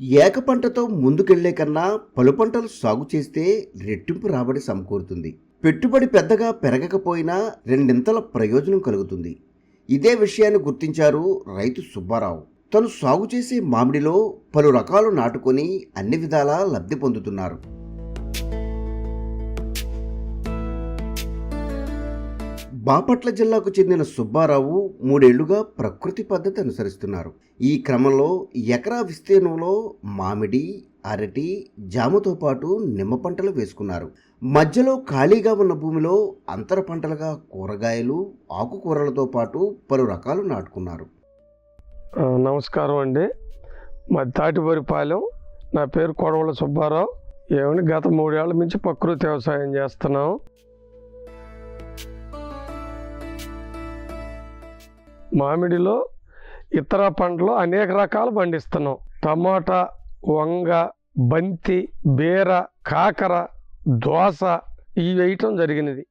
ఏక పంటతో ముందుకెళ్ళే కన్నా పలు పంటలు సాగు చేస్తే రెట్టింపు రాబడి సమకూరుతుంది. పెట్టుబడి పెద్దగా పెరగకపోయినా రెండింతల ప్రయోజనం కలుగుతుంది. ఇదే విషయాన్ని గుర్తించారు రైతు సుబ్బారావు. తను సాగు చేసే మామిడిలో పలు రకాలు నాటుకొని అన్ని విధాలా లబ్ధి పొందుతున్నారు. బాపట్ల జిల్లాకు చెందిన సుబ్బారావు మూడేళ్ళుగా ప్రకృతి పద్ధతి అనుసరిస్తున్నారు. ఈ క్రమంలో ఎకరా విస్తీర్ణంలో మామిడి అరటి జామతో పాటు నిమ్మ పంటలు వేసుకున్నారు. మధ్యలో ఖాళీగా ఉన్న భూమిలో అంతర పంటలుగా కూరగాయలు ఆకుకూరలతో పాటు పలు రకాలు నాటుకున్నారు. నమస్కారం అండి. మా తాటిపరిపాలెం నా పేరు కొడవల సుబ్బారావు. ఏమని గత మూడేళ్ళ నుంచి ప్రకృతి వ్యవసాయం చేస్తున్నాం. మామిడిలో ఇతర పంటలు అనేక రకాలు పండిస్తున్నాం. టమాటా వంగ బంతి బీర కాకర దోస ఇవి వేయటం జరిగినది.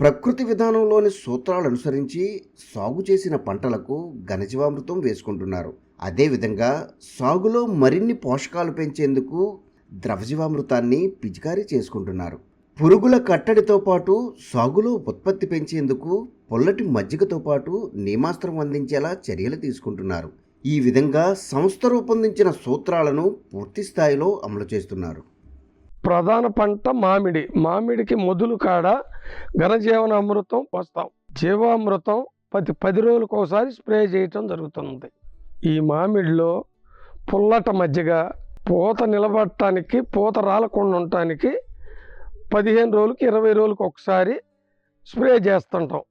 ప్రకృతి విధానంలోని సూత్రాలు అనుసరించి సాగు చేసిన పంటలకు ఘనజీవామృతం వేసుకుంటున్నారు. అదేవిధంగా సాగులో మరిన్ని పోషకాలు పెంచేందుకు ద్రవజీవామృతాన్ని పిచికారీ చేసుకుంటున్నారు. పురుగుల కట్టడితో పాటు సాగులో ఉత్పత్తి పెంచేందుకు పొల్లటి మజ్జిగతో పాటు నియమాస్త్రం అందించేలా చర్యలు తీసుకుంటున్నారు. ఈ విధంగా సంస్థ రూపొందించిన సూత్రాలను పూర్తి స్థాయిలో అమలు చేస్తున్నారు. ప్రధాన పంట మామిడి. మామిడికి మొదలు కాడ ఘనజీవన అమృతం పోస్తాం జీవామృతం ప్రతి పది రోజులకు ఒకసారి స్ప్రే చేయటం జరుగుతుంది. ఈ మామిడిలో పుల్లట మజ్జిగ పూత నిలబడటానికి పూత రాలకుండా ఉండటానికి పదిహేను రోజులకి ఇరవై రోజులకి ఒకసారి స్ప్రే చేస్తుంటాం.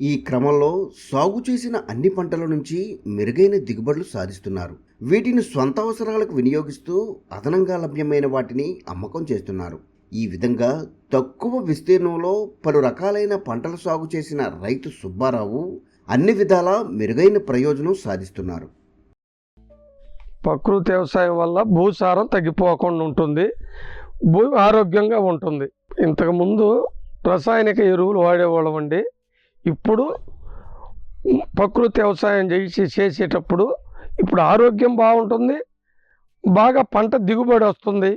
ఈ క్రమంలో సాగు చేసిన అన్ని పంటల నుంచి మెరుగైన దిగుబడులు సాధిస్తున్నారు. వీటిని సొంత అవసరాలకు వినియోగిస్తూ అదనంగా లభ్యమైన వాటిని అమ్మకం చేస్తున్నారు. ఈ విధంగా తక్కువ విస్తీర్ణంలో పలు రకాలైన పంటలు సాగు చేసిన రైతు సుబ్బారావు అన్ని విధాలా మెరుగైన ప్రయోజనం సాధిస్తున్నారు. ప్రకృతి వ్యవసాయం వల్ల భూసారం తగ్గిపోకుండా ఉంటుంది భూమి ఆరోగ్యంగా ఉంటుంది. ఇంతకుముందు రసాయనిక ఎరువులు వాడేవాళ్ళం అండి. ఇప్పుడు ప్రకృతి వ్యవసాయం చేసి చేసేటప్పుడు ఇప్పుడు ఆరోగ్యం బాగుంటుంది బాగా పంట దిగుబడి వస్తుంది.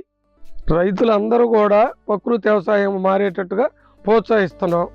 రైతులందరూ కూడా ప్రకృతి వ్యవసాయం మారేటట్టుగా ప్రోత్సహిస్తున్నాం.